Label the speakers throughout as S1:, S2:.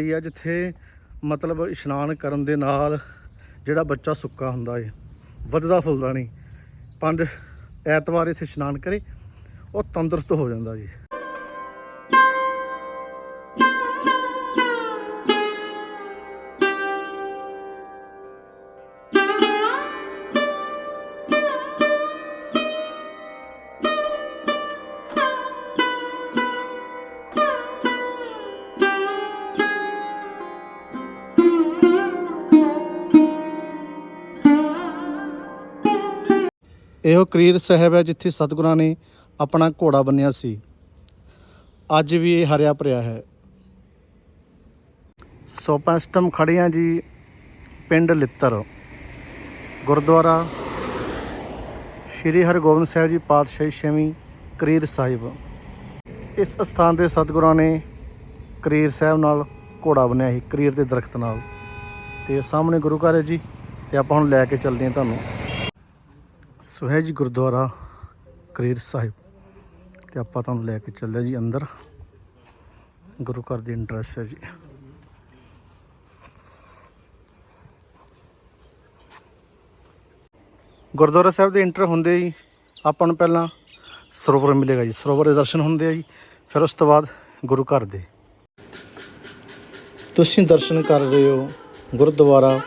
S1: ਇਹ ਆ ਜਿੱਥੇ ਮਤਲਬ ਇਸ਼ਨਾਨ ਕਰਨ ਦੇ ਨਾਲ ਜਿਹੜਾ ਬੱਚਾ ਸੁੱਕਾ ਹੁੰਦਾ ਏ, ਵੱਧਦਾ ਫੁੱਲਦਾ ਨਹੀਂ। ਪੰਜ ਐਤਵਾਰ ਇੱਥੇ ਇਸ਼ਨਾਨ ਕਰੇ, ਉਹ ਤੰਦਰੁਸਤ ਹੋ ਜਾਂਦਾ ਜੀ। ਇਹੋ ਕਰੀਰ ਸਾਹਿਬ ਹੈ ਜਿੱਥੇ ਸਤਿਗੁਰਾਂ ਨੇ ਆਪਣਾ ਘੋੜਾ ਬੰਨਿਆ ਸੀ। ਅੱਜ ਵੀ ਇਹ ਹਰਿਆ ਭਰਿਆ ਹੈ। ਸੋ ਆਪਾਂ ਖੜੇ ਹਾਂ ਜੀ ਪਿੰਡ ਲਿੱਤਰ। ਗੁਰਦੁਆਰਾ ਸ਼੍ਰੀ ਹਰਗੋਬਿੰਦ ਸਾਹਿਬ ਜੀ ਪਾਤਸ਼ਾਹੀ ਛੇਵੀਂ ਕਰੀਰ ਸਾਹਿਬ। ਇਸ ਸਥਾਨ ਤੇ ਸਤਿਗੁਰਾਂ ਨੇ ਕਰੀਰ ਸਾਹਿਬ ਨਾਲ ਘੋੜਾ ਬੰਨਿਆ ਸੀ, ਕਰੀਰ ਦੇ ਦਰਖਤ ਨਾਲ। ਤੇ ਸਾਹਮਣੇ ਗੁਰੂ ਘਰ ਹੈ ਜੀ, ਤੇ ਆਪਾਂ ਹੁਣ ਲੈ ਕੇ ਚੱਲਦੇ ਹਾਂ ਤੁਹਾਨੂੰ। ਸੋ ਜੀ ਗੁਰਦੁਆਰਾ ਕਰੀਰ ਸਾਹਿਬ ਤੇ ਆਪਾਂ ਤੁਹਾਨੂੰ ਲੈ ਕੇ ਚੱਲਦੇ ਹਾਂ ਜੀ ਅੰਦਰ। ਗੁਰੂ ਘਰ ਦੀ ਇੰਟਰਸ ਹੈ ਜੀ। ਗੁਰਦੁਆਰਾ ਸਾਹਿਬ ਦੇ ਇੰਟਰ ਹੁੰਦੇ ਹੀ ਆਪਾਂ ਨੂੰ ਪਹਿਲਾਂ ਸਰੋਵਰ ਮਿਲੇਗਾ ਜੀ। ਸਰੋਵਰ ਦੇ ਦਰਸ਼ਨ ਹੁੰਦੇ ਆ ਜੀ, ਫਿਰ ਉਸ ਤੋਂ ਬਾਅਦ ਗੁਰੂ ਘਰ ਦੇ। ਤੁਸੀਂ ਦਰਸ਼ਨ ਕਰ ਰਹੇ ਹੋ ਗੁਰਦੁਆਰਾ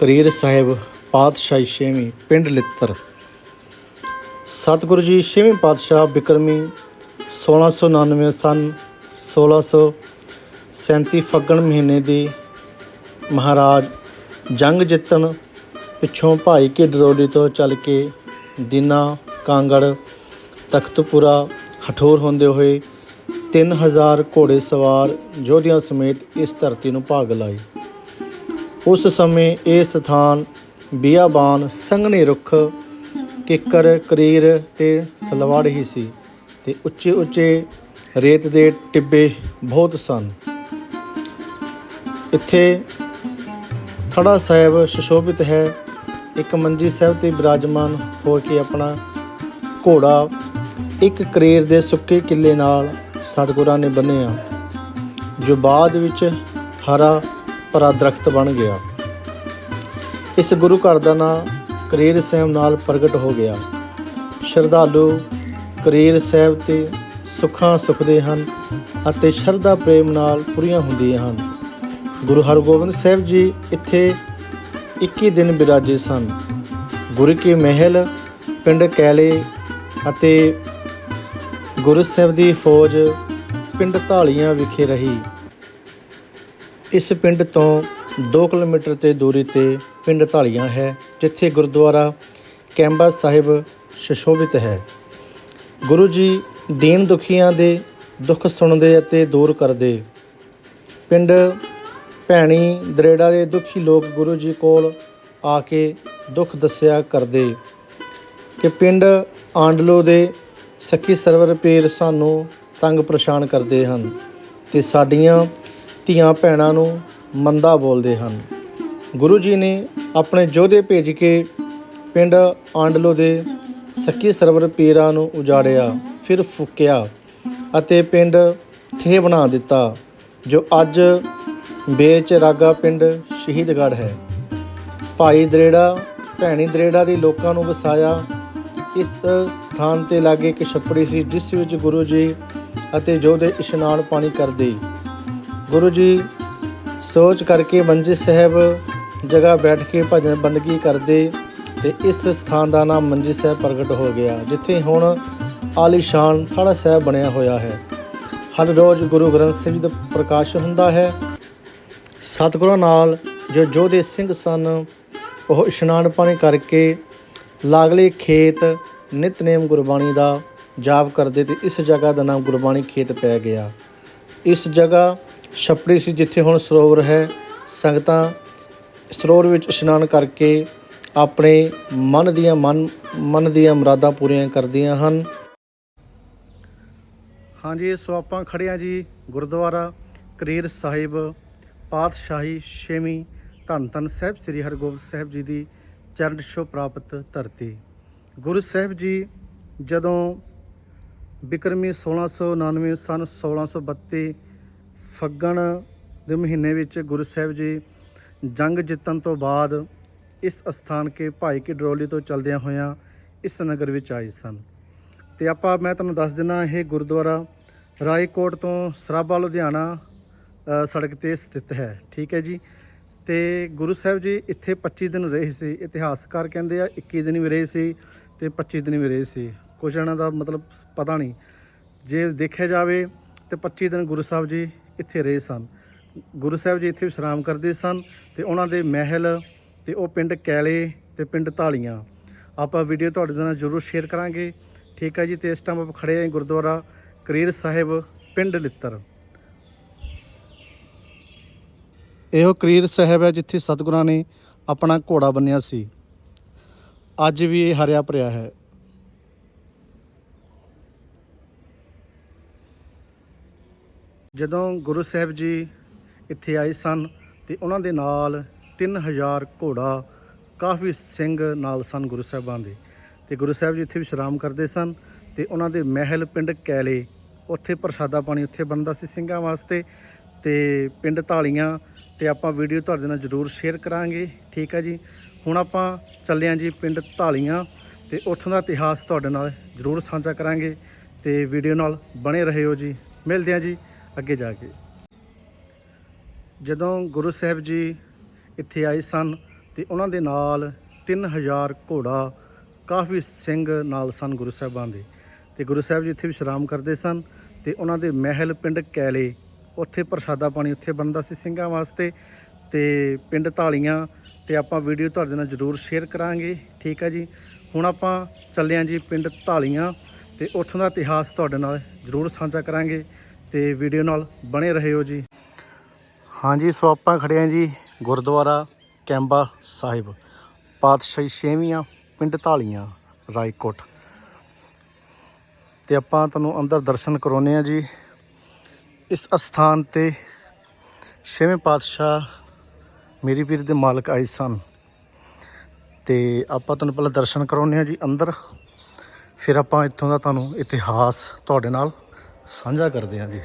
S1: ਕਰੀਰ ਸਾਹਿਬ ਪਾਤਸ਼ਾਹੀ ਛੇਵੀਂ ਪਿੰਡ ਲਿੱਤਰ। ਸਤਿਗੁਰੂ ਜੀ, ਛੇਵੇਂ ਪਾਤਸ਼ਾਹ ਬਿਕਰਮੀ 1699 ਸਨ 1637 ਫੱਗਣ ਮਹੀਨੇ ਦੀ ਮਹਾਰਾਜ ਜੰਗ ਜਿੱਤਣ ਪਿੱਛੋਂ ਭਾਈ ਕੇ ਡਰੋਲੀ ਤੋਂ ਚੱਲ ਕੇ ਦੀਨਾ, ਕਾਂਗੜ, ਤਖਤਪੁਰਾ, ਹਠੋਰ ਹੁੰਦੇ ਹੋਏ 3000 ਘੋੜੇ ਸਵਾਰ ਯੋਧਿਆਂ ਸਮੇਤ ਇਸ ਧਰਤੀ ਨੂੰ ਭਾਗ ਲਾਈ ਉਸ ਸਮੇਂ ਇਹ ਸਥਾਨ ਬਿਆਬਾਨ ਸੰਘਣੇ ਰੁੱਖ ਕਿੱਕਰ, ਕਰੀਰ ਤੇ ਸਲਵਾੜ ਹੀ ਸੀ ਤੇ ਉੱਚੇ ਉੱਚੇ ਰੇਤ ਦੇ ਟਿੱਬੇ ਬਹੁਤ ਸਨ। ਇੱਥੇ ਥੜਾ ਸਾਹਿਬ ਸੁਸ਼ੋਭਿਤ ਹੈ। ਇੱਕ ਮੰਜੀ ਸਾਹਿਬ ਤੇ ਬਿਰਾਜਮਾਨ ਹੋ ਕੇ ਆਪਣਾ ਘੋੜਾ, ਇੱਕ ਕਰੀਰ ਦੇ ਸੁੱਕੇ ਕਿੱਲੇ ਨਾਲ ਸਤਿਗੁਰਾਂ ਨੇ ਬੰਨਿਆ, ਜੋ ਬਾਅਦ ਵਿੱਚ ਹਰਾ ਭਰਾ ਦਰਖਤ ਬਣ ਗਿਆ। ਇਸ ਗੁਰੂ ਘਰ ਦਾ ਨਾਮ ਕਰੀਰ ਸਾਹਿਬ ਨਾਲ ਪ੍ਰਗਟ ਹੋ ਗਿਆ। ਸ਼ਰਧਾਲੂ ਕਰੀਰ ਸਾਹਿਬ ਤੇ ਸੁੱਖਾਂ ਸੁਖਦੇ ਹਨ ਅਤੇ ਸ਼ਰਧਾ ਪ੍ਰੇਮ ਨਾਲ ਪੂਰੀਆਂ ਹੁੰਦੀਆਂ ਹਨ। ਗੁਰੂ ਹਰਗੋਬਿੰਦ ਸਾਹਿਬ ਜੀ ਇੱਥੇ 21 ਦਿਨ ਬਿਰਾਜੇ ਸਨ। ਗੁਰੂ ਕੇ ਮਹਿਲ, ਪਿੰਡ ਕੈਲੇ ਅਤੇ ਗੁਰੂ ਸਾਹਿਬ ਦੀ ਫੌਜ ਪਿੰਡ ਢਾਲੀਆਂ ਵਿਖੇ ਰਹੀ। ਇਸ ਪਿੰਡ ਤੋਂ 2 ਕਿਲੋਮੀਟਰ ਤੇ ਦੂਰੀ ਤੇ ਪਿੰਡ ਢਾਲੀਆਂ ਹੈ। ਜਿੱਥੇ ਗੁਰਦੁਆਰਾ ਕੈਂਬਾ ਸਾਹਿਬ ਸੁਸ਼ੋਭਿਤ ਹੈ। ਗੁਰੂ ਜੀ ਦੀਨ ਦੁਖੀਆਂ ਦੇ ਦੁੱਖ ਸੁਣਦੇ ਅਤੇ ਦੂਰ ਕਰਦੇ। ਪਿੰਡ ਭੈਣੀ ਦਰੇੜਾ ਦੇ ਦੁਖੀ ਲੋਕ ਗੁਰੂ ਜੀ ਕੋਲ ਆ ਕੇ ਦੁੱਖ ਦੱਸਿਆ ਕਰਦੇ ਕਿ ਪਿੰਡ ਆਂਡਲੋ ਦੇ ਸੱਖੀ ਸਰਵਰ ਪੀਰ ਸਾਨੂੰ ਤੰਗ ਪਰੇਸ਼ਾਨ ਕਰਦੇ ਹਨ ਤੇ ਸਾਡੀਆਂ ਧੀਆਂ ਭੈਣਾਂ ਨੂੰ ਮੰਦਾ ਬੋਲਦੇ ਹਨ। ਗੁਰੂ ਜੀ ਨੇ ਆਪਣੇ ਯੋਧੇ ਭੇਜ ਕੇ ਪਿੰਡ ਆਂਡਲੋ ਦੇ ਸੱਕੀ ਸਰਵਰ ਪੀਰਾਂ ਨੂੰ ਉਜਾੜਿਆ, ਫਿਰ ਫੁਕਿਆ ਅਤੇ ਪਿੰਡ ਥੇ ਬਣਾ ਦਿੱਤਾ, ਜੋ ਅੱਜ ਬੇਚ ਰਾਗਾ ਪਿੰਡ ਸ਼ਹੀਦਗੜ੍ਹ ਹੈ। ਭਾਈ ਦਰੇੜਾ, ਭੈਣੀ ਦਰੇੜਾ ਦੇ ਲੋਕਾਂ ਨੂੰ ਵਸਾਇਆ। ਇਸ ਸਥਾਨ ਤੇ ਲਾਗੇ ਇੱਕ ਛੱਪੜੀ ਸੀ, ਜਿਸ ਵਿੱਚ ਗੁਰੂ ਜੀ ਅਤੇ ਯੋਧੇ ਇਸ਼ਨਾਨ ਪਾਣੀ ਕਰਦੇ। ਗੁਰੂ ਜੀ ਸੋਚ ਕਰਕੇ ਮੰਜੀ ਸਾਹਿਬ ਜਗ੍ਹਾ ਬੈਠ ਕੇ ਭਜਨ ਬੰਦਗੀ ਕਰਦੇ ਤੇ ਇਸ ਸਥਾਨ ਦਾ ਨਾਮ ਮੰਜੀ ਸਾਹਿਬ ਪ੍ਰਗਟ ਹੋ ਗਿਆ, ਜਿੱਥੇ ਹੁਣ ਆਲੀਸ਼ਾਨ ਥੜਾ ਸਾਹਿਬ ਬਣਿਆ ਹੋਇਆ ਹੈ। ਹਰ ਰੋਜ਼ ਗੁਰੂ ਗ੍ਰੰਥ ਸਾਹਿਬ ਜੀ ਦਾ ਪ੍ਰਕਾਸ਼ ਹੁੰਦਾ ਹੈ। ਸਤਿਗੁਰਾਂ ਨਾਲ ਜੋ ਜੋਧੇ ਸਿੰਘ ਸਨ, ਉਹ ਇਸ਼ਨਾਨ ਪਾਣੀ ਕਰਕੇ ਲਾਗਲੇ ਖੇਤ ਨਿਤਨੇਮ ਗੁਰਬਾਣੀ ਦਾ ਜਾਪ ਕਰਦੇ ਤੇ ਇਸ ਜਗ੍ਹਾ ਦਾ ਨਾਮ ਗੁਰਬਾਣੀ ਖੇਤ ਪੈ ਗਿਆ। ਇਸ ਜਗ੍ਹਾ ਛਪੜੀ ਸੀ ਜਿੱਥੇ ਹੁਣ ਸਰੋਵਰ ਹੈ। ਸੰਗਤਾਂ ਸਰੋਵਰ ਵਿੱਚ ਇਸ਼ਨਾਨ ਕਰਕੇ ਆਪਣੇ ਮਨ ਦੀਆਂ ਮਨ ਮਨ ਦੀਆਂ ਮੁਰਾਦਾਂ ਪੂਰੀਆਂ ਕਰਦੀਆਂ ਹਨ। ਹਾਂਜੀ, ਸੋ ਆਪਾਂ ਖੜੇ ਹਾਂ ਜੀ ਗੁਰਦੁਆਰਾ ਕਰੀਰ ਸਾਹਿਬ, ਪਾਤਸ਼ਾਹੀ ਛੇਵੀਂ ਧੰਨ ਧੰਨ ਸਾਹਿਬ, ਸ੍ਰੀ ਹਰਗੋਬਿੰਦ ਸਾਹਿਬ ਜੀ ਦੀ ਚਰਨ ਛੋ ਪ੍ਰਾਪਤ ਧਰਤੀ। ਗੁਰੂ ਸਾਹਿਬ ਜੀ, ਜਦੋਂ ਬਿਕਰਮੀ 1699 ਸਨ 1632 ਫੱਗਣ ਦੇ ਮਹੀਨੇ ਵਿੱਚ ਗੁਰੂ ਸਾਹਿਬ ਜੀ ਜੰਗ ਜਿੱਤਣ ਤੋਂ ਬਾਅਦ ਇਸ ਅਸਥਾਨ ਕੇ ਭਾਈ ਕੀ ਡਰੋਲੀ ਤੋਂ ਚਲਦਿਆਂ ਹੋਇਆਂ ਇਸ ਨਗਰ ਵਿੱਚ ਆਏ ਸਨ। ਤੇ ਆਪਾਂ, ਮੈਂ ਤੁਹਾਨੂੰ ਦੱਸ ਦਿੰਦਾ ਇਹ ਗੁਰਦੁਆਰਾ ਰਾਏਕੋਟ ਤੋਂ ਸਰਾਭਾ, ਲੁਧਿਆਣਾ ਸੜਕ ਤੇ ਸਥਿਤ ਹੈ। ਠੀਕ ਹੈ ਜੀ? ਤੇ ਗੁਰੂ ਸਾਹਿਬ ਜੀ ਇੱਥੇ 25 ਦਿਨ ਰਹੇ ਸੀ ਇਤਿਹਾਸਕਾਰ ਕਹਿੰਦੇ ਆ 21 ਦਿਨ ਵੀ ਰਹੇ ਸੀ ਤੇ 25 ਦਿਨ ਵੀ ਰਹੇ ਸੀ। ਕੁਝ ਇਹਨਾਂ ਦਾ ਮਤਲਬ ਪਤਾ ਨਹੀਂ। ਜੇ ਦੇਖਿਆ ਜਾਵੇ ਤੇ 25 ਦਿਨ ਗੁਰੂ ਸਾਹਿਬ ਜੀ ਇੱਥੇ ਰਹੇ ਸਨ। ਗੁਰੂ ਸਾਹਿਬ ਜੀ ਇੱਥੇ ਵਿਸ਼ਰਾਮ ਕਰਦੇ ਸਨ ਤੇ ਉਹਨਾਂ ਦੇ ਮਹਿਲ ਤੇ ਉਹ ਪਿੰਡ ਕੈਲੇ ਤੇ ਪਿੰਡ ਢਾਲੀਆਂ ਆਪਾਂ ਵੀਡੀਓ ਤੁਹਾਡੇ ਨਾਲ ਜ਼ਰੂਰ ਸ਼ੇਅਰ ਕਰਾਂਗੇ। ਠੀਕ ਹੈ ਜੀ, ਤੇ ਇਸ ਟਾਈਮ ਆਪਾਂ ਖੜੇ ਹਾਂ ਗੁਰਦੁਆਰਾ ਕਰੀਰ ਸਾਹਿਬ, ਪਿੰਡ ਲਿੱਤਰ। ਇਹੋ ਕਰੀਰ ਸਾਹਿਬ ਹੈ ਜਿੱਥੇ ਸਤਿਗੁਰਾਂ ਨੇ ਆਪਣਾ ਘੋੜਾ ਬੰਨਿਆ ਸੀ। ਅੱਜ ਵੀ ਇਹ ਹਰਿਆ ਭਰਿਆ ਹੈ। ਜਦੋਂ ਗੁਰੂ ਸਾਹਿਬ ਜੀ ਇੱਥੇ ਆਏ ਸਨ ਤੇ ਉਹਨਾਂ ਦੇ ਨਾਲ 3000 ਘੋੜਾ ਕਾਫੀ ਸਿੰਘ ਨਾਲ ਸਨ ਗੁਰੂ ਸਾਹਿਬਾਂ ਦੇ। ਤੇ ਗੁਰੂ ਸਾਹਿਬ ਜੀ ਇੱਥੇ ਵਿਸ਼ਰਾਮ ਕਰਦੇ ਸਨ ਤੇ ਉਹਨਾਂ ਦੇ ਮਹਿਲ ਪਿੰਡ ਕੈਲੇ, ਉੱਥੇ ਪ੍ਰਸ਼ਾਦਾ ਪਾਣੀ ਉੱਥੇ ਬਣਦਾ ਸੀ ਸਿੰਘਾਂ ਵਾਸਤੇ ਤੇ ਪਿੰਡ ਢਾਲੀਆਂ ਤੇ ਆਪਾਂ ਵੀਡੀਓ ਤੁਹਾਡੇ ਨਾਲ ਜ਼ਰੂਰ ਸ਼ੇਅਰ ਕਰਾਂਗੇ, ਠੀਕ ਹੈ ਜੀ? ਹੁਣ ਆਪਾਂ ਚੱਲੇ ਹਾਂ ਜੀ ਪਿੰਡ ਢਾਲੀਆਂ ਤੇ ਉੱਥੋਂ ਦਾ ਇਤਿਹਾਸ ਤੁਹਾਡੇ ਨਾਲ ਜ਼ਰੂਰ ਸਾਂਝਾ ਕਰਾਂਗੇ ਤੇ ਵੀਡੀਓ ਨਾਲ ਬਣੇ ਰਹਿਓ ਜੀ। ਮਿਲਦੇ ਹਾਂ ਜੀ ਅੱਗੇ ਜਾ ਕੇ। ਜਦੋਂ ਗੁਰੂ ਸਾਹਿਬ ਜੀ ਇੱਥੇ ਆਏ ਸਨ ਤੇ ਉਹਨਾਂ ਦੇ ਨਾਲ 3000 ਘੋੜਾ ਕਾਫੀ ਸਿੰਘ ਨਾਲ ਸਨ ਗੁਰੂ ਸਾਹਿਬਾਂ ਦੇ। ਤੇ ਗੁਰੂ ਸਾਹਿਬ ਜੀ ਇੱਥੇ ਵਿਸ਼ਰਾਮ ਕਰਦੇ ਸਨ ਤੇ ਉਹਨਾਂ ਦੇ ਮਹਿਲ ਪਿੰਡ ਕੈਲੇ, ਉੱਥੇ ਪ੍ਰਸ਼ਾਦਾ ਪਾਣੀ ਉੱਥੇ ਬਣਦਾ ਸੀ ਸਿੰਘਾਂ ਵਾਸਤੇ ਤੇ ਪਿੰਡ ਢਾਲੀਆਂ ਤੇ ਆਪਾਂ ਵੀਡੀਓ ਤੁਹਾਡੇ ਨਾਲ ਜ਼ਰੂਰ ਸ਼ੇਅਰ ਕਰਾਂਗੇ, ਠੀਕ ਹੈ ਜੀ? ਹੁਣ ਆਪਾਂ ਚੱਲੇ ਹਾਂ ਜੀ ਪਿੰਡ ਢਾਲੀਆਂ ਤੇ ਉੱਥੋਂ ਦਾ ਇਤਿਹਾਸ ਤੁਹਾਡੇ ਨਾਲ ਜ਼ਰੂਰ ਸਾਂਝਾ ਕਰਾਂਗੇ ਤੇ ਵੀਡੀਓ ਨਾਲ ਬਣੇ ਰਹਿਓ ਜੀ। ਹਾਂਜੀ, ਸੋ ਆਪਾਂ ਖੜੇ ਹਾਂ ਜੀ ਗੁਰਦੁਆਰਾ ਕੈਂਬਾ ਸਾਹਿਬ, ਪਾਤਸ਼ਾਹੀ ਛੇਵੀਆਂ ਪਿੰਡ ਢਾਲੀਆਂ ਰਾਏਕੋਟ। ਤੇ ਆਪਾਂ ਤੁਹਾਨੂੰ ਅੰਦਰ ਦਰਸ਼ਨ ਕਰਾਉਨੇ ਆ ਜੀ। ਇਸ ਅਸਥਾਨ ਤੇ ਛੇਵੇਂ ਪਾਤਸ਼ਾਹ ਮੇਰੀ ਪੀਰ ਦੇ ਮਾਲਕ ਆਏ ਸਨ। ਤੇ ਆਪਾਂ ਤੁਹਾਨੂੰ ਪਹਿਲਾਂ ਦਰਸ਼ਨ ਕਰਾਉਨੇ ਆ ਜੀ ਅੰਦਰ। ਫਿਰ ਆਪਾਂ ਇੱਥੋਂ ਦਾ ਤੁਹਾਨੂੰ ਇਤਿਹਾਸ ਤੁਹਾਡੇ ਨਾਲ ਸਾਂਝਾ ਕਰਦੇ ਹਾਂ ਜੀ।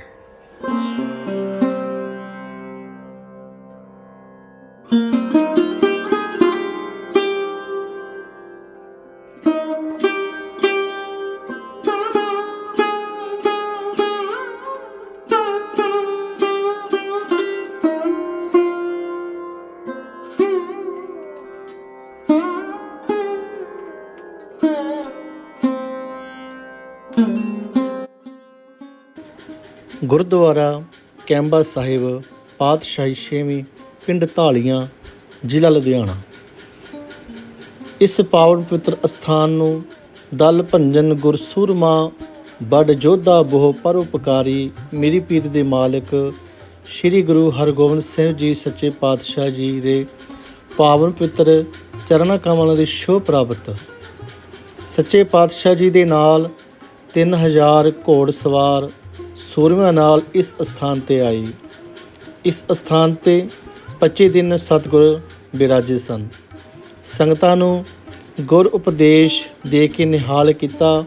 S1: ਗੁਰਦੁਆਰਾ ਕੈਂਬਾ ਸਾਹਿਬ, ਪਾਤਸ਼ਾਹੀ ਛੇਵੀਂ ਪਿੰਡ ਧਾਲੀਆਂ, ਜ਼ਿਲ੍ਹਾ ਲੁਧਿਆਣਾ। ਇਸ ਪਾਵਨ ਪਵਿੱਤਰ ਅਸਥਾਨ ਨੂੰ ਦਲ ਭੰਜਨ ਗੁਰਸੂਰਮਾ ਬੜ ਜੋਧਾ ਬਹੁ ਪਰਉਪਕਾਰੀ ਮੇਰੀ ਪੀਰ ਦੇ ਮਾਲਕ ਸ੍ਰੀ ਗੁਰੂ ਹਰਗੋਬਿੰਦ ਸਿੰਘ ਜੀ ਸੱਚੇ ਪਾਤਸ਼ਾਹ ਜੀ ਦੇ ਪਾਵਨ ਪਵਿੱਤਰ ਚਰਨਾਂ ਕਮਲਾਂ ਦੀ ਸ਼ੋਭ ਪ੍ਰਾਪਤ। ਸੱਚੇ ਪਾਤਸ਼ਾਹ ਜੀ ਦੇ ਨਾਲ 3000 ਘੋੜ ਸਵਾਰ ਸੂਰਮਿਆਂ ਨਾਲ ਇਸ ਅਸਥਾਨ ਤੇ ਆਈ। ਇਸ ਅਸਥਾਨ ਤੇ 25 ਦਿਨ ਸਤਿਗੁਰ ਬਿਰਾਜੇ ਸਨ। ਸੰਗਤਾਂ ਨੂੰ ਗੁਰ ਉਪਦੇਸ਼ ਦੇ ਕੇ ਨਿਹਾਲ ਕੀਤਾ।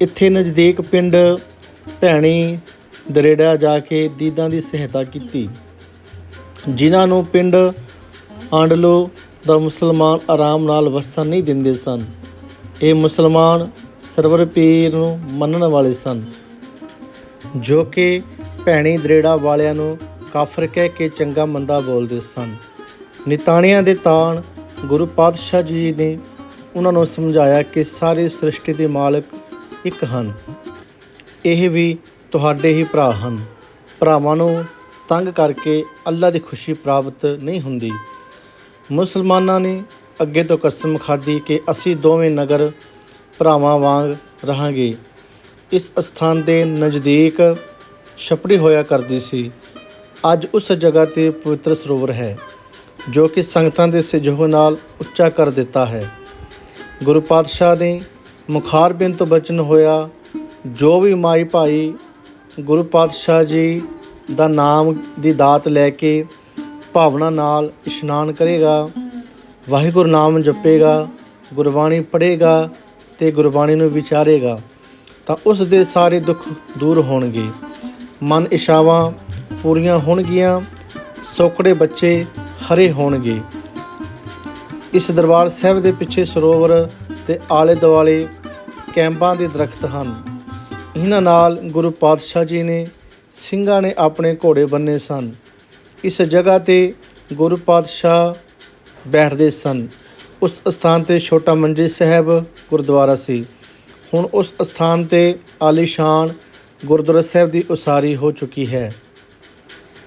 S1: ਇੱਥੇ ਨਜ਼ਦੀਕ ਪਿੰਡ ਭੈਣੀ ਦਰੇੜਾ ਜਾ ਕੇ ਦੀਦਾਂ ਦੀ ਸਹਾਇਤਾ ਕੀਤੀ। ਜਿਨ੍ਹਾਂ ਨੂੰ ਪਿੰਡ ਆਂਡਲੋ ਦਾ ਮੁਸਲਮਾਨ ਆਰਾਮ ਨਾਲ ਵਸਣ ਨਹੀਂ ਦਿੰਦੇ ਸਨ। ਇਹ ਮੁਸਲਮਾਨ ਸਰਵਰ ਪੀਰ ਨੂੰ ਮੰਨਣ ਵਾਲੇ ਸਨ, ਜੋ ਕਿ ਭੈਣੀ ਦਰੇੜਾ ਵਾਲਿਆਂ ਨੂੰ ਕਾਫਰ ਕਹਿ ਕੇ ਚੰਗਾ ਮੰਦਾ ਬੋਲਦੇ ਸਨ। ਨਿਤਾਣਿਆਂ ਦੇ ਤਾਣ ਗੁਰੂ ਪਾਤਸ਼ਾਹ ਜੀ ਨੇ ਉਹਨਾਂ ਨੂੰ ਸਮਝਾਇਆ ਕਿ ਸਾਰੀ ਸ੍ਰਿਸ਼ਟੀ ਦੇ ਮਾਲਕ ਇੱਕ ਹਨ। ਇਹ ਵੀ ਤੁਹਾਡੇ ਹੀ ਭਰਾ ਹਨ। ਭਰਾਵਾਂ ਨੂੰ ਤੰਗ ਕਰਕੇ ਅੱਲਾ ਦੀ ਖੁਸ਼ੀ ਪ੍ਰਾਪਤ ਨਹੀਂ ਹੁੰਦੀ। ਮੁਸਲਮਾਨਾਂ ਨੇ ਅੱਗੇ ਤੋਂ ਕਸਮ ਖਾਧੀ ਕਿ ਅਸੀਂ ਦੋਵੇਂ ਨਗਰ ਭਰਾਵਾਂ ਵਾਂਗ ਰਹਾਂਗੇ। ਇਸ ਅਸਥਾਨ ਦੇ ਨਜ਼ਦੀਕ ਛਪੜੀ ਹੋਇਆ ਕਰਦੀ ਸੀ। ਅੱਜ ਉਸ ਜਗ੍ਹਾ ਤੇ ਪਵਿੱਤਰ ਸਰੋਵਰ ਹੈ, ਜੋ ਕਿ ਸੰਗਤਾਂ ਦੇ ਸਹਿਯੋਗ ਨਾਲ ਉੱਚਾ ਕਰ ਦਿੱਤਾ ਹੈ। ਗੁਰੂ ਪਾਤਸ਼ਾਹ ਨੇ ਮੁਖਾਰਬਿੰਦ ਤੋਂ ਬਚਨ ਹੋਇਆ, ਜੋ ਵੀ ਮਾਈ ਭਾਈ ਗੁਰੂ ਪਾਤਸ਼ਾਹ ਜੀ ਦਾ ਨਾਮ ਦੀ ਦਾਤ ਲੈ ਕੇ ਭਾਵਨਾ ਨਾਲ ਇਸ਼ਨਾਨ ਕਰੇਗਾ, ਵਾਹਿਗੁਰੂ ਨਾਮ ਜਪੇਗਾ, ਗੁਰਬਾਣੀ ਪੜ੍ਹੇਗਾ ਤੇ ਗੁਰਬਾਣੀ ਨੂੰ ਵਿਚਾਰੇਗਾ, ਤਾਂ ਉਸ ਦੇ ਸਾਰੇ ਦੁੱਖ ਦੂਰ ਹੋਣਗੇ। ਮਨ ਇਸ਼ਾਵਾਂ ਪੂਰੀਆਂ ਹੋਣਗੀਆਂ, ਸੋਕੜੇ ਬੱਚੇ ਹਰੇ ਹੋਣਗੇ। ਇਸ ਦਰਬਾਰ ਸਾਹਿਬ ਦੇ ਪਿੱਛੇ ਸਰੋਵਰ ਤੇ ਆਲੇ ਦੁਆਲੇ ਕੈਂਪਾਂ ਦੇ ਦਰਖਤ ਹਨ। ਇਹਨਾਂ ਨਾਲ ਗੁਰੂ ਪਾਤਸ਼ਾਹ ਜੀ ਨੇ, ਸਿੰਘਾਂ ਨੇ ਆਪਣੇ ਘੋੜੇ ਬੰਨੇ ਸਨ। ਇਸ ਜਗ੍ਹਾ ਤੇ ਗੁਰੂ ਪਾਤਸ਼ਾਹ ਬੈਠਦੇ ਸਨ। ਉਸ ਸਥਾਨ ਤੇ ਛੋਟਾ ਮੰਜੀ ਸਾਹਿਬ ਗੁਰਦੁਆਰਾ ਸੀ। ਹੁਣ ਉਸ ਸਥਾਨ ਤੇ ਆਲੀਸ਼ਾਨ ਗੁਰਦੁਆਰਾ ਸਾਹਿਬ ਦੀ ਉਸਾਰੀ ਹੋ ਚੁੱਕੀ ਹੈ।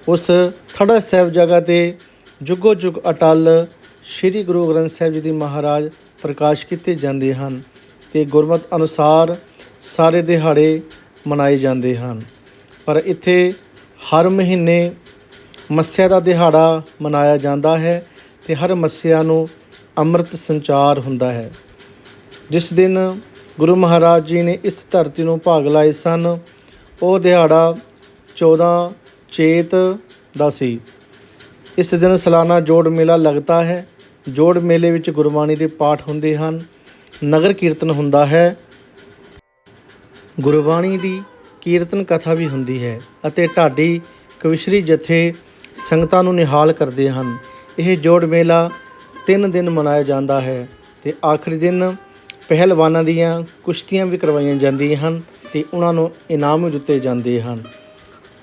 S1: ਉਸ ਥੜਾ ਸਾਹਿਬ ਜਗ੍ਹਾ ਤੇ ਜੁਗੋ ਜੁਗ ਅਟਲ ਸ੍ਰੀ ਗੁਰੂ ਗ੍ਰੰਥ ਸਾਹਿਬ ਜੀ ਦੀ ਮਹਾਰਾਜ ਪ੍ਰਕਾਸ਼ ਕੀਤੇ ਜਾਂਦੇ ਹਨ ਤੇ ਗੁਰਮਤ ਅਨੁਸਾਰ ਸਾਰੇ ਦਿਹਾੜੇ ਮਨਾਏ ਜਾਂਦੇ ਹਨ। ਪਰ ਇੱਥੇ ਹਰ ਮਹੀਨੇ ਮੱਸਿਆ ਦਾ ਦਿਹਾੜਾ ਮਨਾਇਆ ਜਾਂਦਾ ਹੈ ਤੇ ਹਰ ਮੱਸਿਆ ਨੂੰ ਅੰਮ੍ਰਿਤ ਸੰਚਾਰ ਹੁੰਦਾ ਹੈ। ਜਿਸ ਦਿਨ ਗੁਰੂ ਮਹਾਰਾਜ ਜੀ ਨੇ ਇਸ ਧਰਤੀ ਨੂੰ ਭਾਗ ਲਾਏ ਸਨ, ਉਹ ਦਿਹਾੜਾ 14 ਚੇਤ ਦਾ ਸੀ। ਇਸ ਦਿਨ ਸਾਲਾਨਾ ਜੋੜ ਮੇਲਾ ਲੱਗਦਾ ਹੈ। ਜੋੜ ਮੇਲੇ ਵਿੱਚ ਗੁਰਬਾਣੀ ਦੇ ਪਾਠ ਹੁੰਦੇ ਹਨ। ਨਗਰ ਕੀਰਤਨ ਹੁੰਦਾ ਹੈ। ਗੁਰਬਾਣੀ ਦੀ ਕੀਰਤਨ ਕਥਾ ਵੀ ਹੁੰਦੀ ਹੈ ਅਤੇ ਢਾਡੀ ਕਵਿਸ਼ਰੀ ਜਥੇ ਸੰਗਤਾਂ ਨੂੰ ਨਿਹਾਲ ਕਰਦੇ ਹਨ। ਇਹ ਜੋੜ ਮੇਲਾ 3 ਦਿਨ ਮਨਾਇਆ ਜਾਂਦਾ ਹੈ ਤੇ ਆਖਰੀ ਦਿਨ ਪਹਿਲਵਾਨਾਂ ਦੀਆਂ ਕੁਸ਼ਤੀਆਂ ਵੀ ਕਰਵਾਈਆਂ ਜਾਂਦੀਆਂ ਹਨ ਤੇ ਉਹਨਾਂ ਨੂੰ ਇਨਾਮ ਵੀ ਦਿੱਤੇ ਜਾਂਦੇ ਹਨ।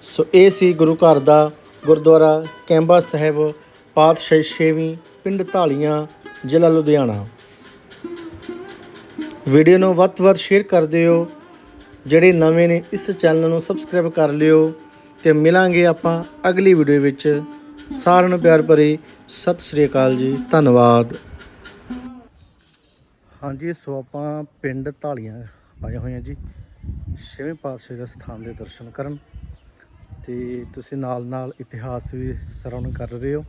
S1: ਸੋ ਇਹ ਸੀ ਗੁਰੂ ਘਰ ਦਾ ਗੁਰਦੁਆਰਾ ਕੈਂਬਾ ਸਾਹਿਬ, ਪਾਤਸ਼ਾਹੀ ਛੇਵੀਂ ਪਿੰਡ ਢਾਲੀਆਂ ਜ਼ਿਲ੍ਹਾ ਲੁਧਿਆਣਾ। ਵੀਡੀਓ ਨੂੰ ਵੱਧ ਤੋਂ ਵੱਧ ਸ਼ੇਅਰ ਕਰ ਦਿਓ। ਜਿਹੜੇ ਨਵੇਂ ਨੇ ਇਸ ਚੈਨਲ ਨੂੰ ਸਬਸਕ੍ਰਾਈਬ ਕਰ ਲਿਓ ਤੇ ਮਿਲਾਂਗੇ ਆਪਾਂ ਅਗਲੀ ਵੀਡੀਓ ਵਿੱਚ। ਸਾਰਿਆਂ ਨੂੰ ਪਿਆਰ ਭਰੀ ਸਤਿ ਸ੍ਰੀ ਅਕਾਲ ਜੀ, ਧੰਨਵਾਦ। ਹਾਂਜੀ, ਸੋ ਆਪਾਂ ਪਿੰਡ ਢਾਲੀਆਂ ਆਏ ਹੋਏ ਹਾਂ ਜੀ, ਛੇਵੇਂ ਪਾਤਸ਼ਾਹ ਦੇ ਸਥਾਨ ਦੇ ਦਰਸ਼ਨ ਕਰਨ। ਤੇ ਤੁਸੀਂ ਨਾਲ ਨਾਲ ਇਤਿਹਾਸ ਵੀ ਸਰਵਣ ਕਰ ਰਹੇ ਹੋ।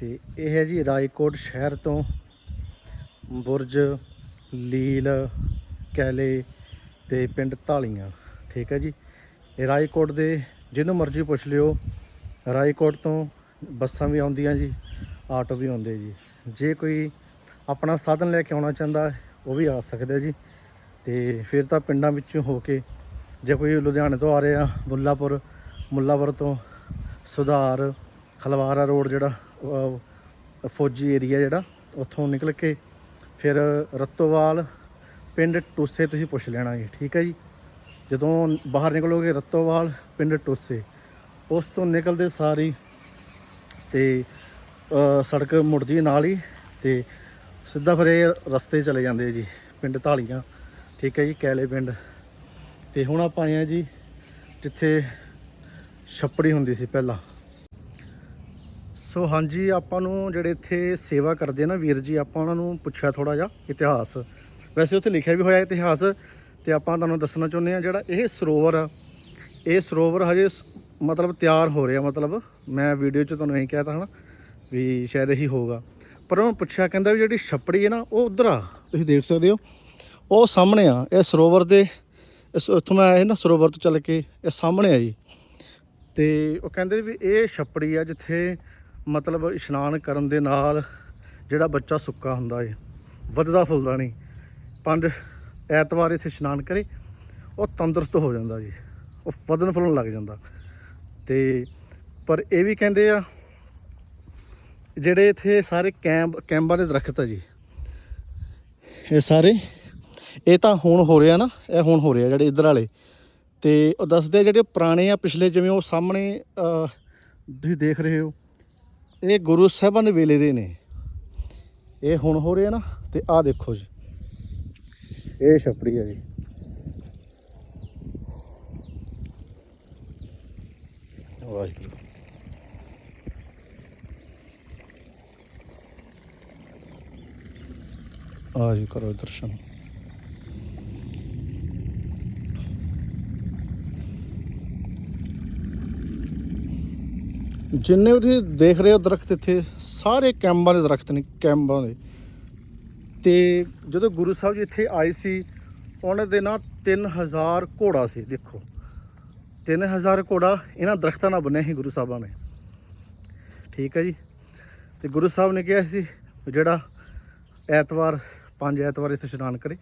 S1: ਤੇ ਇਹ ਹੈ ਜੀ ਰਾਏਕੋਟ ਸ਼ਹਿਰ ਤੋਂ ਬੁਰਜ, ਲੀਲ, ਕੈਲੇ ਤੇ ਪਿੰਡ ਢਾਲੀਆਂ ਠੀਕ ਹੈ ਜੀ? ਇਹ ਰਾਏਕੋਟ ਦੇ ਜਿਹਨੂੰ ਮਰਜ਼ੀ ਪੁੱਛ ਲਿਓ ਰਾਏਕੋਟ ਤੋਂ ਬੱਸਾਂ ਵੀ ਆਉਂਦੀਆਂ ਜੀ। ਆਟੋ ਵੀ ਆਉਂਦੇ ਜੀ। ਜੇ ਕੋਈ ਆਪਣਾ ਸਾਧਨ ਲੈ ਕੇ ਆਉਣਾ ਚਾਹੁੰਦਾ, ਉਹ ਵੀ ਆ ਸਕਦਾ ਜੀ। ਤੇ ਫਿਰ ਤਾਂ ਪਿੰਡਾਂ ਵਿੱਚੋਂ ਹੋ ਕੇ ਜੇ ਕੋਈ ਲੁਧਿਆਣੇ ਤੋਂ ਆ ਰਿਹਾ, ਮੁੱਲਾਪੁਰ ਮੁੱਲਾਪੁਰ ਤੋਂ ਸੁਧਾਰ, ਖਲਵਾਰਾ ਰੋਡ ਜਿਹੜਾ ਫੌਜੀ ਏਰੀਆ ਜਿਹੜਾ, ਉੱਥੋਂ ਨਿਕਲ ਕੇ ਫਿਰ ਰਤੋਵਾਲ ਪਿੰਡ ਟੂਸੇ ਤੁਸੀਂ ਪੁੱਛ ਲੈਣਾ ਜੀ, ਠੀਕ ਹੈ ਜੀ? ਜਦੋਂ ਬਾਹਰ ਨਿਕਲੋਗੇ ਰਤੋਵਾਲ, ਪਿੰਡ ਟੂਸੇ, ਉਸ ਤੋਂ ਨਿਕਲਦੇ ਸਾਰੀ ਤੇ ਸੜਕ ਮੁੜਦੀ ਹੈ ਨਾਲ ਹੀ ਤੇ ਸਿੱਧਾ ਫਿਰ ਇਹ ਰਸਤੇ ਚਲੇ ਜਾਂਦੇ ਜੀ, ਪਿੰਡ ਢਾਲੀਆਂ ਠੀਕ ਹੈ ਜੀ, ਕੈਲੇ ਪਿੰਡ। ਤੇ ਹੁਣ ਆਪਾਂ ਆਏ ਆ ਜੀ, ਜਿੱਥੇ ਛੱਪੜੀ ਹੁੰਦੀ ਸੀ ਪਹਿਲਾਂ। ਸੋ ਹਾਂਜੀ, ਆਪਾਂ ਨੂੰ ਜਿਹੜੇ ਇੱਥੇ ਸੇਵਾ ਕਰਦੇ ਆ ਨਾ ਵੀਰ ਜੀ, ਆਪਾਂ ਉਹਨਾਂ ਨੂੰ ਪੁੱਛਿਆ ਥੋੜਾ ਜਿਹਾ ਇਤਿਹਾਸ। ਵੈਸੇ ਉੱਥੇ ਲਿਖਿਆ ਵੀ ਹੋਇਆ ਇਤਿਹਾਸ, ਤੇ ਆਪਾਂ ਤੁਹਾਨੂੰ ਦੱਸਣਾ ਚਾਹੁੰਦੇ ਆ ਜਿਹੜਾ ਇਹ ਸਰੋਵਰ ਆ। ਇਹ ਸਰੋਵਰ ਹਜੇ ਸ- ਮਤਲਬ ਤਿਆਰ ਹੋ ਰਿਹਾ, ਮਤਲਬ ਮੈਂ ਵੀਡੀਓ 'ਚ ਤੁਹਾਨੂੰ ਇਹੀ ਕਹਿਤਾ ਹਨਾ। ਵੀ ਸ਼ਾਇਦ ਇਹੀ ਹੋਊਗਾ। ਪਰ ਉਹਨੂੰ ਪੁੱਛਿਆ, ਕਹਿੰਦਾ ਵੀ ਜਿਹੜੀ ਛੱਪੜੀ ਹੈ ਨਾ, ਉਹ ਉਧਰ ਆ। ਤੁਸੀਂ ਦੇਖ ਸਕਦੇ ਹੋ। ਉਹ ਸਾਹਮਣੇ ਆ, ਇਹ ਸਰੋਵਰ ਦੇ, ਇਸ ਉੱਥੋਂ ਮੈਂ ਆਇਆ ਨਾ ਸਰੋਵਰ ਤੋਂ ਚੱਲ ਕੇ ਇਹ ਸਾਹਮਣੇ ਆ ਜੀ। ਤੇ ਉਹ ਕਹਿੰਦੇ ਵੀ ਇਹ ਛੱਪੜੀ ਆ ਜਿੱਥੇ ਮਤਲਬ ਇਸ਼ਨਾਨ ਕਰਨ ਦੇ ਨਾਲ ਜਿਹੜਾ ਬੱਚਾ ਸੁੱਕਾ ਹੁੰਦਾ ਏ, ਵੱਧਦਾ ਫੁੱਲਦਾ ਨਹੀਂ। ਪੰਜ ਐਤਵਾਰ ਇੱਥੇ ਇਸ਼ਨਾਨ ਕਰੇ, ਉਹ ਤੰਦਰੁਸਤ ਹੋ ਜਾਂਦਾ ਜੀ। ਉਹ ਵਧਣ ਫੁੱਲਣ ਲੱਗ ਜਾਂਦਾ। ਤੇ ਪਰ ਇਹ ਵੀ ਕਹਿੰਦੇ ਆ ਜਿਹੜੇ ਇੱਥੇ ਸਾਰੇ ਕੈਂਬ, ਕੈਂਬਾਂ ਦੇ ਦਰਖਤ ਆ ਜੀ। ਇਹ ਸਾਰੇ, ਇਹ ਤਾਂ ਹੁਣ ਹੋ ਰਿਹਾ ਨਾ, ਇਹ ਹੁਣ ਹੋ ਰਿਹਾ ਜਿਹੜੇ ਇੱਧਰ ਵਾਲੇ। ਤੇ ਉਹ ਦੱਸਦੇ ਆ ਜਿਹੜੇ ਪੁਰਾਣੇ ਆ, ਪਿਛਲੇ ਜਿਵੇਂ ਉਹ ਸਾਹਮਣੇ ਤੁਸੀਂ ਦੇਖ ਰਹੇ ਹੋ, ਇਹ ਗੁਰੂ ਸਾਹਿਬਾਂ ਦੇ ਵੇਲੇ ਦੇ ਨੇ। ਇਹ ਹੁਣ ਹੋ ਰਿਹਾ ਨਾ, ਤੇ ਆਹ ਦੇਖੋ ਜੀ। ਇਹ ਛਪੜੀ ਹੈ ਜੀ। ਵਾਹਿਗੁਰੂ। ਆ ਜੀ ਕਰੋ ਦਰਸ਼ਨ। ਜਿੰਨੇ ਵੀ ਤੁਸੀਂ ਦੇਖ ਰਹੇ ਹੋ ਦਰਖਤ ਇੱਥੇ, ਸਾਰੇ ਕੈਂਬਾਂ ਦੇ ਦਰਖਤ ਨੇ, ਕੈਂਬਾਂ ਦੇ। ਤੇ ਜਦੋਂ ਗੁਰੂ ਸਾਹਿਬ ਜੀ ਇੱਥੇ ਆਏ ਸੀ, ਉਹਨਾਂ ਦੇ ਨਾਲ 3000 ਘੋੜਾ ਸੀ, ਦੇਖੋ। 3000 ਘੋੜਾ ਇਹਨਾਂ ਦਰਖਤਾਂ ਨਾਲ ਬਣਿਆ ਸੀ ਗੁਰੂ ਸਾਹਿਬਾਂ ਨੇ। ਠੀਕ ਹੈ ਜੀ। ਤੇ ਗੁਰੂ ਸਾਹਿਬ ਨੇ ਕਿਹਾ ਸੀ ਜਿਹੜਾ ਐਤਵਾਰ ਪੰਜ ਐਤਵਾਰ ਇੱਥੇ ਇਸ਼ਨਾਨ ਕਰੇ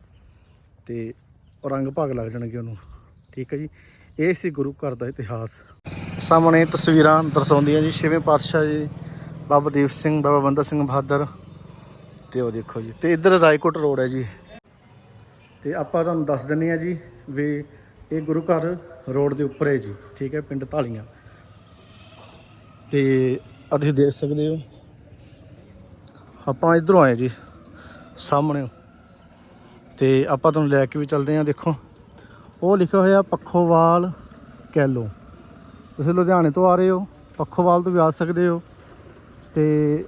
S1: ਤੇ ਰੰਗ ਭਾਗ ਲੱਗ ਜਾਣਗੇ ਉਹਨੂੰ। ਠੀਕ ਹੈ ਜੀ? ਇਹ ਸੀ ਗੁਰੂ ਘਰ ਦਾ ਇਤਿਹਾਸ। ਸਾਹਮਣੇ ਤਸਵੀਰਾਂ ਦਰਸਾਉਂਦੀਆਂ ਜੀ, ਛੇਵੇਂ ਪਾਤਸ਼ਾਹ ਜੀ, ਬਾਬਾ ਦੀਪ ਸਿੰਘ, ਬਾਬਾ ਬੰਦਾ ਸਿੰਘ ਬਹਾਦਰ ਤੇ ਉਹ ਦੇਖੋ ਜੀ, ਤੇ ਇੱਧਰ ਰਾਏਕੋਟ ਰੋਡ ਹੈ ਜੀ। ਤੇ ਆਪਾਂ ਤੁਹਾਨੂੰ ਦੱਸ ਦਿੰਨੇ ਆ ਜੀ ਵੀ ਇਹ ਗੁਰੂ ਘਰ ਰੋਡ ਦੇ ਉੱਪਰ ਹੈ ਜੀ, ਠੀਕ ਹੈ, ਪਿੰਡ ਢਾਲੀਆਂ ਤੇ ਆਹ ਤੁਸੀਂ ਦੇਖ ਸਕਦੇ ਹੋ। ਆਪਾਂ ਇਧਰੋਂ ਆਏ ਜੀ। ਸਾਹਮਣੇ। ਤੇ ਆਪਾਂ ਤੁਹਾਨੂੰ ਲੈ ਕੇ ਵੀ ਚੱਲਦੇ ਹਾਂ, ਦੇਖੋ। ਉਹ ਲਿਖਿਆ ਹੋਇਆ ਪੱਖੋਵਾਲ ਕੈਲੋ। ਤੁਸੀਂ ਲੁਧਿਆਣੇ ਤੋਂ ਆ ਰਹੇ ਹੋ, ਪੱਖੋਵਾਲ ਤੋਂ ਵੀ ਆ ਸਕਦੇ ਹੋ। ਤੇ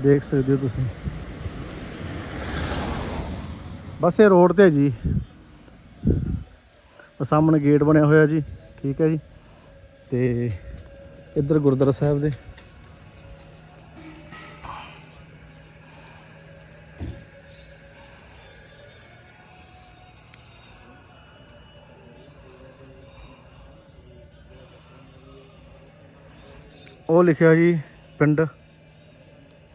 S1: ਦੇਖ ਸਕਦੇ ਹੋ ਤੁਸੀਂ। ਬਸ ਇਹ ਰੋਡ ਤੇ ਜੀ। ਸਾਹਮਣੇ ਗੇਟ ਬਣਿਆ ਹੋਇਆ ਜੀ, ਠੀਕ ਹੈ ਜੀ। ਤੇ ਇੱਧਰ ਗੁਰਦੁਆਰਾ ਸਾਹਿਬ ਦੇ। ਉਹ ਲਿਖਿਆ ਜੀ, ਪਿੰਡ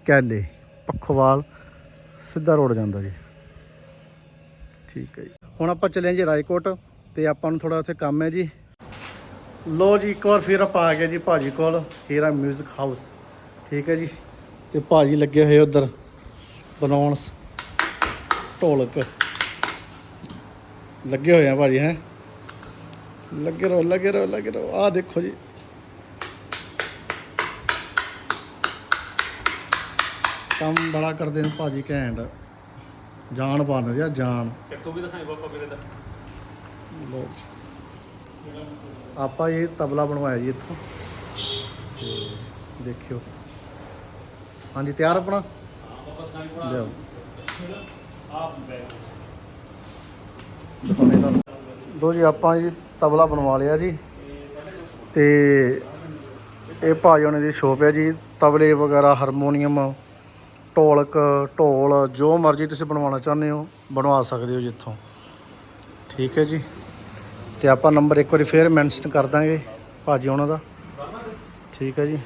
S1: ਕੈਲੇ, ਪੱਖੋਵਾਲ, ਸਿੱਧਾ ਰੋਡ ਜਾਂਦਾ ਜੀ। ਠੀਕ ਹੈ ਜੀ। ਹੁਣ ਆਪਾਂ ਚੱਲੇ ਜੀ ਰਾਏਕੋਟ ਤੇ ਆਪਾਂ ਨੂੰ ਥੋੜਾ ਉੱਥੇ ਕੰਮ ਹੈ ਜੀ। ਲੋ ਜੀ, ਇੱਕ ਵਾਰ ਫਿਰ ਆਪਾਂ ਆ ਗਏ ਜੀ ਭਾਜੀ ਕੋਲ, ਹੀਰਾ 뮤직 ਹਾਊਸ। ਠੀਕ ਹੈ ਜੀ। ਤੇ ਭਾਜੀ ਲੱਗੇ ਹੋਏ ਉਧਰ ਬਣਾਉਣ ਢੋਲਕ। ਲੱਗੇ ਹੋਏ ਆ ਭਾਜੀ, ਹੈ। ਲੱਗੇ ਰਹੋ ਲੱਗੇ ਰਹੋ ਲੱਗੇ ਰਹੋ। ਆਹ ਦੇਖੋ ਜੀ। ਕੰਮ ਬੜਾ ਕਰਦੇ ਨੇ ਭਾਜੀ ਘੈਂਟ। ਜਾਨ ਬਣ ਰਿਹਾ ਜਾਨ।
S2: ਚੱਕੋ ਵੀ ਦਿਖਾਈ ਬਾਬਾ ਮੇਰੇ ਦਾ।
S1: ਲਓ। ਆਪਾਂ ਇਹ ਤਬਲਾ ਬਣਵਾਇਆ ਜੀ ਇੱਥੋਂ। ਤੇ ਦੇਖਿਓ। ਹਾਂਜੀ ਤਿਆਰ ਆਪਣਾ?
S2: ਬੈਠ
S1: ਦਿਖਾਉਂਦੇ ਤੁਹਾਨੂੰ। ਲੋ ਜੀ ਆਪਾਂ ਜੀ ਤਬਲਾ ਬਣਵਾ ਲਿਆ ਜੀ। ਤੇ ਇਹ ਭਾਜੀ ਉਹਨਾਂ ਦੀ ਸ਼ੋਪ ਹੈ ਜੀ। ਤਬਲੇ ਵਗੈਰਾ ਹਾਰਮੋਨੀਅਮ ਢੋਲਕ ਢੋਲ ਜੋ ਮਰਜ਼ੀ ਤੁਸੀਂ ਬਣਵਾਉਣਾ ਚਾਹੁੰਦੇ ਹੋ ਬਣਵਾ ਸਕਦੇ ਹੋ ਜਿੱਥੋਂ। ਠੀਕ ਹੈ ਜੀ? ਤੇ ਆਪਾਂ ਨੰਬਰ ਇੱਕ ਵਾਰੀ ਫੇਰ ਮੈਂਸ਼ਨ ਕਰ ਦਾਂਗੇ ਭਾਜੀ ਉਹਨਾਂ ਦਾ। ਠੀਕ ਹੈ ਜੀ?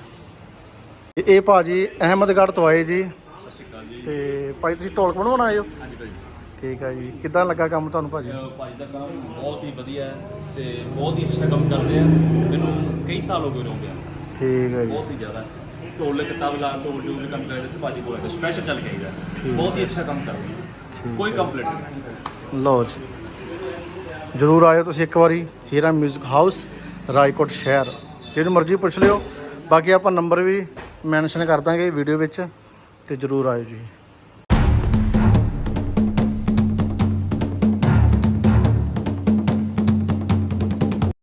S1: ਇਹ ਭਾਜੀ ਅਹਿਮਦਗੜ੍ਹ ਤੋਂ ਆਏ ਜੀ। ਤੇ ਭਾਈ ਤੁਸੀਂ ਢੋਲਕ ਬਣਵਾਉਣ ਆਏ ਹੋ?
S2: ਹਾਂਜੀ ਭਾਈ।
S1: ਠੀਕ ਹੈ ਜੀ। ਕਿੱਦਾਂ ਲੱਗਾ ਕੰਮ ਤੁਹਾਨੂੰ ਭਾਜੀ?
S2: ਭਾਈ ਦਾ ਕੰਮ ਬਹੁਤ ਹੀ ਵਧੀਆ ਹੈ ਤੇ ਬਹੁਤ ਹੀ ਅੱਛਾ ਕੰਮ ਕਰਦੇ ਆ। ਮੈਨੂੰ ਕਈ ਸਾਲ ਹੋ ਗਏ ਰੋਂਦੇ ਆ
S1: ਠੀਕ ਹੈ ਜੀ।
S2: ਬਹੁਤ ਹੀ ਜ਼ਿਆਦਾ। ਢੋਲਕ ਤਬਲਾ ਢੋਲ ਜੋ ਵੀ ਕੰਮ ਕਰਦੇ ਸੀ ਭਾਜੀ ਕੋਲ ਸਪੈਸ਼ਲ ਚੱਲ ਕੇ ਆਈਦਾ ਬਹੁਤ ਹੀ ਅੱਛਾ ਕੰਮ ਕਰਦੇ ਕੋਈ ਕੰਪਲੀਟ ਨਹੀਂ।
S1: ਲਓ ਜੀ। ਜਰੂਰ ਆਇਓ ਤੁਸੀਂ ਇੱਕ ਵਾਰੀ ਹੀਰਾ 뮤직 ਹਾਊਸ ਰਾਏਕੋਟ ਸ਼ਹਿਰ। ਜਿਹਨੂੰ ਮਰਜ਼ੀ ਪੁੱਛ ਲਿਓ। ਬਾਕੀ ਆਪਾਂ ਨੰਬਰ ਵੀ ਮੈਂਸ਼ਨ ਕਰ ਦਾਂਗੇ ਵੀਡੀਓ ਵਿੱਚ ਤੇ ਜਰੂਰ ਆਇਓ ਜੀ।